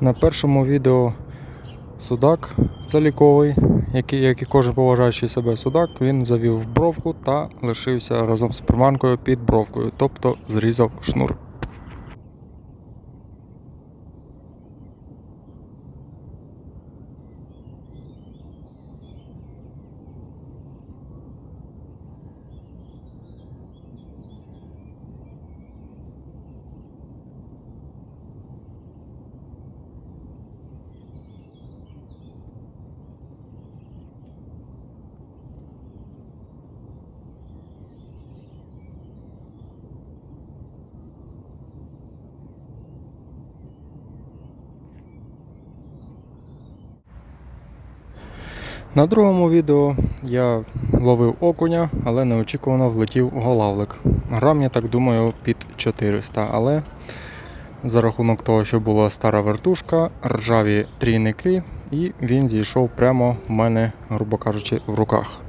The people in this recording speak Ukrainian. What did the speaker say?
На першому відео судак заліковий, який, як і кожен поважаючий себе судак, він завів бровку та лишився разом з приманкою під бровкою, тобто зрізав шнур. На другому відео я ловив окуня, але неочікувано влетів голавлик. Грам, я так думаю, під 400, але за рахунок того, що була стара вертушка, ржаві трійники, і він зійшов прямо в мене, грубо кажучи, в руках.